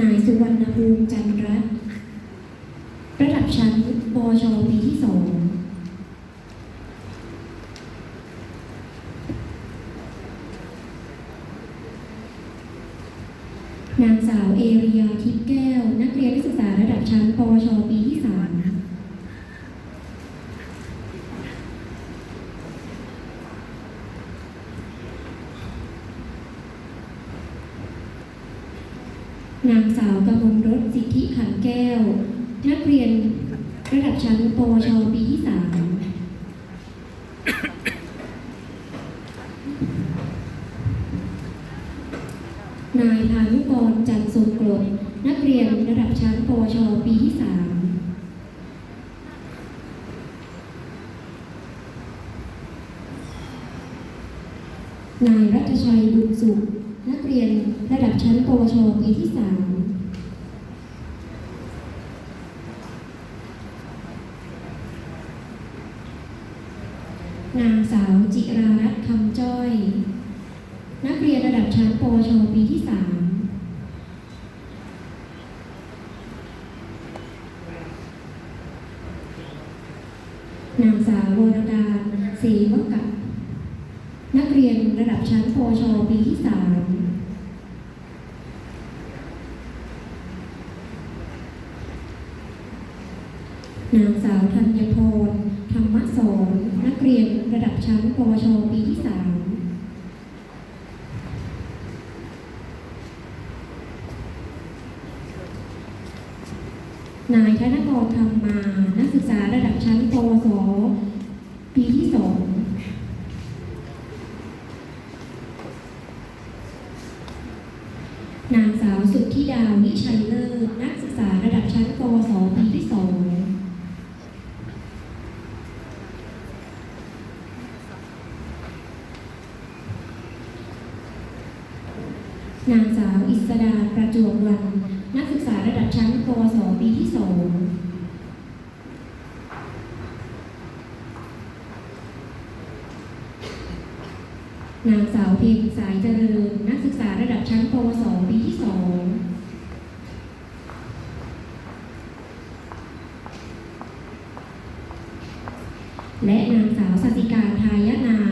นายสุวรรณภูมิจันร์รัตน์ระดับชั้นปชปีที่สองนางสาวเอเรียทิพย์แก้ว นักเรียนนักศึกษาระดับชั้น ปวชปีที่สาม นางสาวกมลรสสิทธิขันแก้ว นักเรียนระดับชั้นปวชปีที่สามนายพานุกรจันทร์ทรงกรนักเรียนระดับชั้นปวชปีที่สามนายรัตชัยบุญสุข นักเรียนระดับชั้นปวชปีที่สามนางสาวจิรารัตน์คำจ้อย นักเรียนระดับชั้นปวชปีที่สามนางสาววรการศรีวกับ นักเรียนระดับชั้นปชปีที่สามนางสาวธัญพรธรรมสอนนักเรียนระดับชั้นปชปีที่สามนายธนกรธรรมมา นักศึกษาระดับชั้นป .2 นางสาวสุทธิดาวิชัยเลิศนักศึกษาระดับชั้นปวสปีที่สองนางสาวอิสดาประจวบวันนักศึกษาระดับชั้นปวสปีที่สองนางสาวเพ็ญสายเจริญ นักศึกษาระดับชั้นปวส ปีที่สอง และนางสาวสติการทายนา